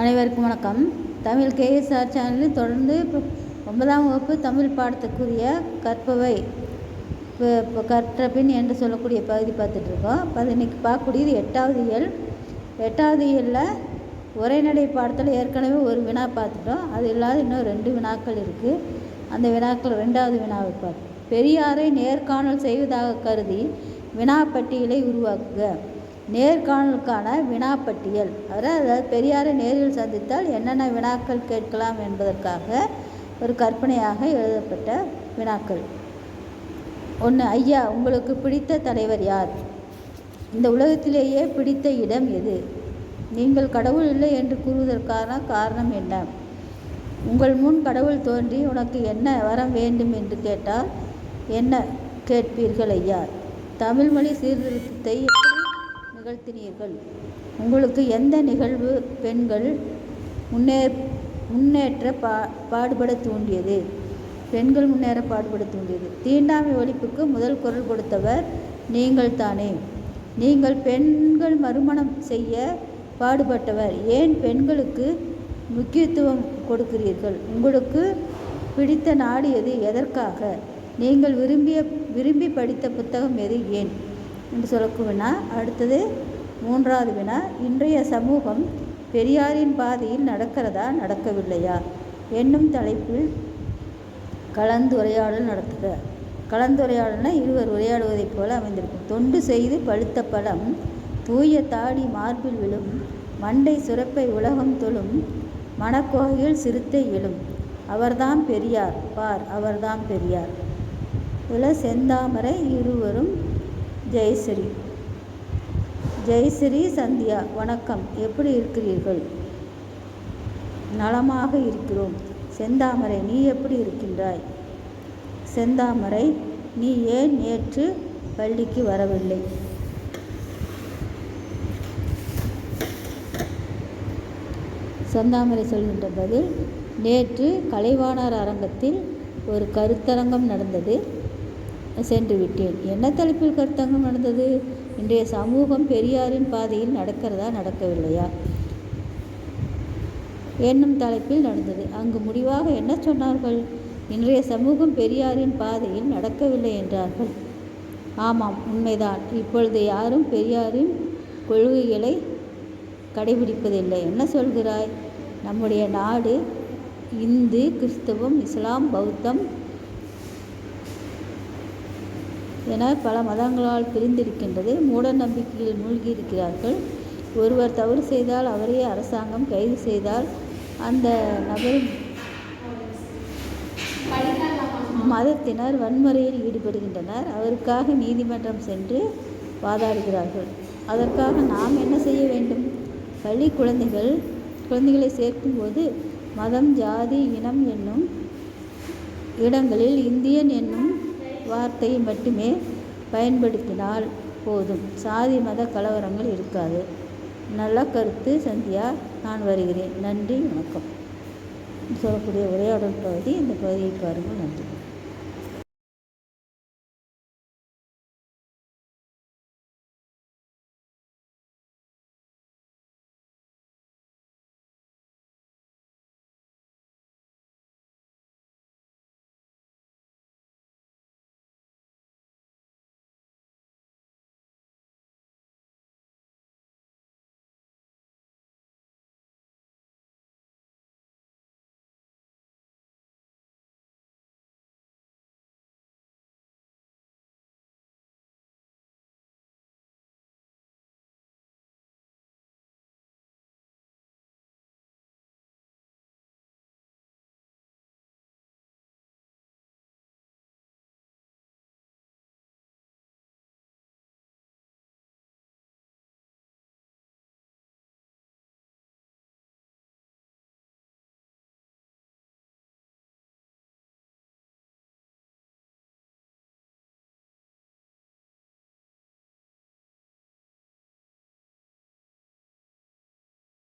அனைவருக்கும் வணக்கம். தமிழ் கேஎஸ்ஆர் சேனலில் தொடர்ந்து இப்போ ஒன்பதாம் வகுப்பு தமிழ் பாடத்துக்குரிய கற்பவை இப்போ கற்ற பின் என்று சொல்லக்கூடிய பகுதி பார்த்துட்ருக்கோம். இப்போ இன்றைக்கி பார்க்கக்கூடியது எட்டாவது இயல். எட்டாவது இயலில் உரைநடை பாடத்தில் ஏற்கனவே ஒரு வினா பார்த்துட்டோம். அது இல்லாத இன்னும் ரெண்டு வினாக்கள் இருக்குது அந்த வினாக்கள் ரெண்டாவது வினாவை பார்த்து பெரியாரை நேர்காணல் செய்வதாக கருதி வினாப்பட்டியலை உருவாக்குக. நேர்காணலுக்கான வினாப்பட்டியல். அதாவது பெரியாரை நேரில் சந்தித்தால் என்னென்ன வினாக்கள் கேட்கலாம் என்பதற்காக ஒரு கற்பனையாக எழுதப்பட்ட வினாக்கள். ஒன்று ஐயா உங்களுக்கு பிடித்த தலைவர் யார்? இந்த உலகத்திலேயே பிடித்த இடம் எது? நீங்கள் கடவுள் இல்லை என்று கூறுவதற்கான காரணம் என்ன? உங்கள் முன் கடவுள் தோன்றி உனக்கு என்ன வரம் வேண்டும் என்று கேட்டால் என்ன கேட்பீர்கள் ஐயா? தமிழ்மொழி சீர்திருத்தத்தை நிகழ்த்தினீர்கள். உங்களுக்கு எந்த நிகழ்வு பெண்கள் முன்னே முன்னேற்ற பா பாடுபட தூண்டியது? பெண்கள் முன்னேற பாடுபட தூண்டியது. தீண்டாமை ஒழிப்புக்கு முதல் குரல் கொடுத்தவர் நீங்கள் தானே. நீங்கள் பெண்கள் மறுமணம் செய்ய பாடுபட்டவர். ஏன் பெண்களுக்கு முக்கியத்துவம் கொடுக்கிறீர்கள்? உங்களுக்கு பிடித்த நாடு எது? எதற்காக? நீங்கள் விரும்பிய விரும்பி படித்த புத்தகம் எது? ஏன்? என்று சொல்லக்கூடிய வினா அடுத்தது மூன்றாவது வினா இன்றைய சமூகம் பெரியாரின் பாதையில் நடக்கிறதா நடக்கவில்லையா? என்னும் தலைப்பில் கலந்துரையாடல் நடத்துக. கலந்துரையாடல்னா இருவர் உரையாடுவதைப் போல அமைந்திருக்கும். தொண்டு செய்து பழுத்த பழம் தூய தாடி மார்பில் விழும் மண்டை சுரப்பை உலகம் தொழும் மனக்கோகையில் சிறுத்தை எழும். அவர்தாம் பெரியார் பார் அவர்தாம் பெரியார். இதில் செந்தாமரை இருவரும் ஜெயஸ்ரீ ஜெயஸ்ரீ சந்தியா வணக்கம். எப்படி இருக்கிறீர்கள்? நலமாக இருக்கிறோம். செந்தாமரை நீ எப்படி இருக்கின்றாய்? செந்தாமரை நீ ஏன் நேற்று பள்ளிக்கு வரவில்லை? செந்தாமரை சொல்கின்ற பதில் நேற்று கலைவாணர் அரங்கத்தில் ஒரு கருத்தரங்கம் நடந்தது. சென்று விட்டேன். என்ன தலைப்பில் கருத்தங்கம் நடந்தது? இன்றைய சமூகம் பெரியாரின் பாதையில் நடக்கிறதா நடக்கவில்லையா? என்னும் தலைப்பில் நடந்தது. அங்கு முடிவாக என்ன சொன்னார்கள்? இன்றைய சமூகம் பெரியாரின் பாதையில் நடக்கவில்லை என்றார்கள். ஆமாம் உண்மைதான். இப்பொழுது யாரும் பெரியாரின் கொள்கைகளை கடைபிடிப்பதில்லை. என்ன சொல்கிறாய்? நம்முடைய நாடு இந்து கிறிஸ்தவம் இஸ்லாம் பௌத்தம் என பல மதங்களால் பிரிந்திருக்கின்றது. மூட நம்பிக்கையில் மூழ்கி இருக்கிறார்கள் ஒருவர் தவறு செய்தால் அவரே அரசாங்கம் கைது செய்தால் அந்த நபர் மதத்தினர் வன்முறையில் ஈடுபடுகின்றனர். அவருக்காக நீதிமன்றம் சென்று வாதாடுகிறார்கள். அதற்காக நாம் என்ன செய்ய வேண்டும்? பள்ளி குழந்தைகள் குழந்தைகளை சேர்க்கும்போது மதம் ஜாதி இனம் என்னும் இடங்களில் இந்தியன் என்னும் வார்த்தையை மட்டுமே பயன்படுத்தினால் போதும். சாதி மத கலவரங்கள் இருக்காது. நல்ல கருத்து சந்தியா நான் வருகிறேன். நன்றி வணக்கம். சொல்லக்கூடிய உரையாடல் பகுதி இந்த பகுதியை பாருங்கள். நன்றி.